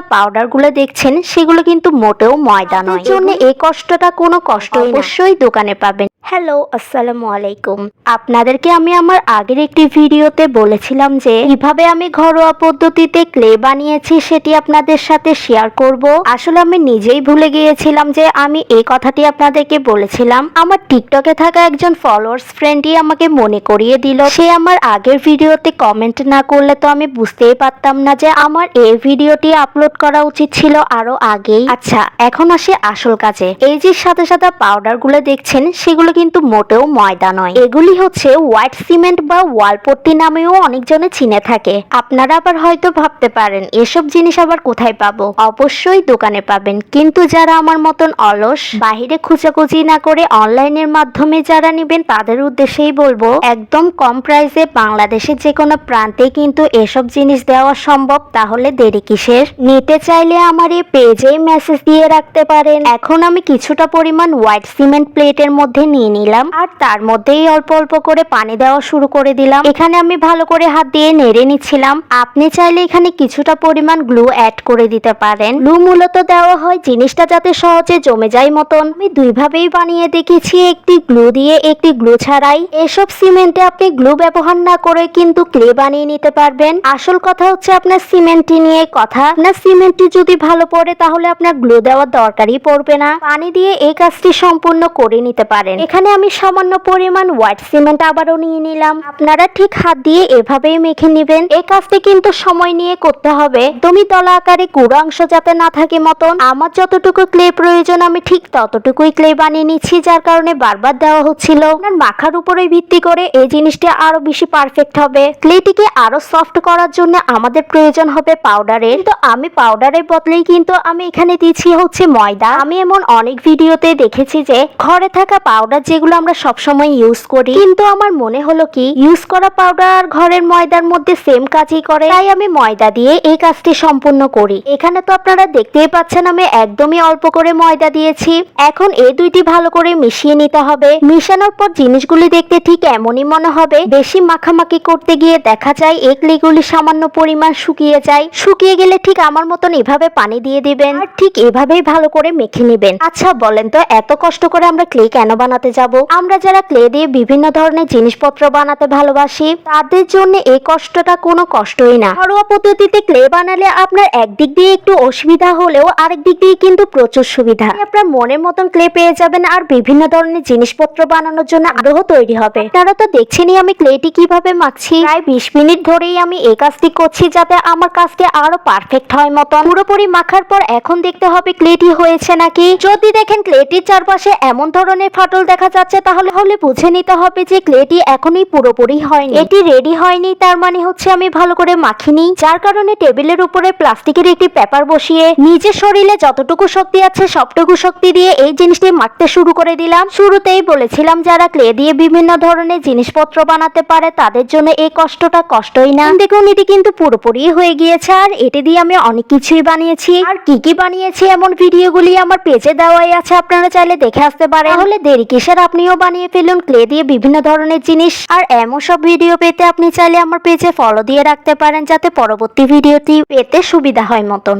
পাউডারগুলো দেখছেন সেগুলো কিন্তু মোটেও ময়দা নয়। জন্য এই কষ্টটা কোনো কষ্ট অবশ্যই দোকানে পাবেন। হ্যালো আসসালামু আলাইকুম। আপনাদেরকে আমি আমার আগের একটি ভিডিওতে বলেছিলাম যে কীভাবে আমি ঘরোয়া পদ্ধতিতে ক্লে বানিয়েছি সেটি আপনাদের সাথে শেয়ার করব। আসলে আমি নিজেই ভুলে গিয়েছিলাম যে আমি এই কথাটি আপনাদেরকে বলেছিলাম। আমার টিকটকে থাকা একজন ফলোয়ার্স ফ্রেন্ডই আমাকে মনে করিয়ে দিল। সে আমার আগের ভিডিওতে কমেন্ট না করলে তো আমি বুঝতেই পারতাম না যে আমার এই ভিডিওটি আপলোড করা উচিত ছিল আরও আগেই। আচ্ছা এখন আসে আসল কাজে। এই যে সাদা সাদা পাউডারগুলো দেখছেন, সেগুলো কিন্তু মোটেও ময়দা নয়। এগুলি হচ্ছে হোয়াইট সিমেন্ট বা ওয়ালপট্টি নামেও অনেকজনে চিনে থাকে। আপনারা আবার হয়তো ভাবতে পারেন, এসব জিনিস আবার কোথায় পাবো? অবশ্যই দোকানে পাবেন। কিন্তু যারা আমার মতন অলস, বাহিরে খুঁচাখুচি না করে অনলাইনের মাধ্যমে যারা নেবেন, তাদের উদ্দেশ্যেই বলব, একদম কম প্রাইসে বাংলাদেশের যে কোনো প্রান্তে কিন্তু এসব জিনিস দেওয়া সম্ভব। তাহলে দেরি কিসের? নিতে চাইলে আমার এই পেজেই মেসেজ দিয়ে রাখতে পারেন। এখন আমি কিছুটা পরিমাণ হোয়াইট সিমেন্ট প্লেটের মধ্যে নিয়ে নিলাম, আর তার মধ্যেই অল্প অল্প করে পানি দেওয়া শুরু করে দিলাম। এখানে আমি ভালো করে হাত দিয়ে নেড়ে নিচ্ছিলাম। আপনি চাইলে এখানে কিছুটা পরিমাণ গ্লু অ্যাড করে দিতে পারেন। গ্লু মূলত দেওয়া হয় জিনিসটা যাতে সহজে জমে যায় মতন। আমি দুইভাবেই বানিয়ে দেখেছি, একটি গ্লু দিয়ে একটি গ্লু ছাড়াই। এসব সিমেন্টে আপনি গ্লু ব্যবহার না করে কিন্তু ক্লে বানিয়ে নিতে পারবেন। আসল কথা হচ্ছে আপনার সিমেন্টটি নিয়ে কথা। আপনার সিমেন্টটি যদি ভালো পড়ে, তাহলে আপনার গ্লো দেওয়ার দরকারই পড়বে না। পানি দিয়ে এই কাজটি সম্পূর্ণ করে নিতে পারেন। এখানে আমি সামান্য পরিমাণ হোয়াইট সিমেন্ট আবারও নিয়ে নিলাম। আপনারা ঠিক হাত দিয়ে এভাবেই মেখে নেবেন। এই কাজটি কিন্তু সময় নিয়ে করতে হবে। তুমি তলা আকারে গুঁড়ো অংশ যাতে না থাকে মতন। আমার যতটুকু ক্লে প্রয়োজন, আমি ঠিক ততটুকুই ক্লে বানিয়ে নিচ্ছি, যার কারণে বারবার দেওয়া হচ্ছিল। আপনার মাখার উপরে ভিত্তি করে এই জিনিসটি আরও বেশি পারফেক্ট হবে। ক্লেটিকে আরও সফট করার জন্য আমাদের প্রয়োজন হবে পাউডারের। তো আমি পাউডারের বদলেই কিন্তু আমি এখানে দিচ্ছি হচ্ছে ময়দা। আমি এমন অনেক ভিডিওতে দেখেছি যে ঘরে থাকা পাউডার যেগুলো আমরা সবসময় ইউজ করি, কিন্তু আমার মনে হলো কি ইউজ করা পাউডার ঘরের ময়দার মধ্যে সেম কাজই করে, তাই আমি ময়দা দিয়ে এই কাজটি সম্পূর্ণ করি। এখানে তো আপনারা দেখতেই পাচ্ছেন আমি একদমই অল্প করে ময়দা দিয়েছি। এখন এই দুইটি ভালো করে মিশিয়ে নিতে হবে। মিশানোর পর জিনিসগুলি দেখতে ঠিক এমনই মনে হবে। বেশি মাখামাখি করতে গিয়ে দেখা যায় এই ক্লেগুলি সামান্য পরিমাণ শুকিয়ে যায়। শুকিয়ে গেলে ঠিক আমার মতন এভাবে পানি দিয়ে দিবেন। আর ঠিক এভাবেই ভালো করে মেখে নেবেন। আচ্ছা বলেন তো, এত কষ্ট করে আমরা ক্লে কেন বানাতে যাব? আমরা যারা ক্লে দিয়ে বিভিন্ন ধরনের জিনিসপত্র বানাতে ভালোবাসি, তাদের জন্য এই কষ্টটা কোনো কষ্টই না। ঘরোয়া পদ্ধতিতে ক্লে বানালে আপনার একদিক দিয়ে একটু অসুবিধা হলেও আরেক দিক দিয়ে কিন্তু প্রচুর সুবিধা। আপনার মনের মতন ক্লে পেয়ে যাবেন আর বিভিন্ন ধরনের জিনিসপত্র বানানোর জন্য আগ্রহ তৈরি হবে। আপনারা তো দেখছেনই আমি ক্লেটি কীভাবে মাখছি। প্রায় বিশ মিনিট ধরেই আমি এই কাজটি করছি যাতে আমার কাজটি আরও পারফেক্ট হয়। মতন পুরোপুরি মাখার পর এখন দেখতে হবে ক্লেটি হয়েছে নাকি। যদি দেখেন ক্লেটির চারপাশে এমন ধরনের ফাটল দেখা যাচ্ছে, তাহলে হলে বুঝে নিতে হবে যে ক্লেটি এখনই পুরোপুরি হয়নি। এটি রেডি হয়নি, তার মানে হচ্ছে আমি ভালো করে মাখিনি। যার কারণে টেবিলের উপরে প্লাস্টিকের একটি পেপার বসিয়ে নিজের শরীরে যতটুকু শক্তি আছে, সবটুকু শক্তি দিয়ে এই জিনিসটি মাখতে শুরু করে দিলাম। শুরুতেই বলেছিলাম যারা ক্লে দিয়ে বিভিন্ন ধরনের জিনিসপত্র বানাতে পারে, তাদের জন্য এই কষ্টটা কষ্টই না। দেখুন, এটি কিন্তু পুরোপুরি হয়ে গিয়েছে। আর এটি দিয়ে আমি অনেক কিছুই বানিয়েছি। আর কি কি বানিয়েছি এমন ভিডিওগুলি আমার পেজে দেওয়াই আছে, আপনারা চাইলে দেখে আসতে পারেন। তাহলে দেরি কিসের? আপনিও বানিয়ে ফেলুন, ক্লে দিয়ে বিভিন্ন ধরনের জিনিস। আর এমন সব ভিডিও পেতে আপনি চাইলে আমার পেজে ফলো দিয়ে রাখতে পারেন, যাতে পরবর্তী ভিডিওটি পেতে সুবিধা হয় মতন।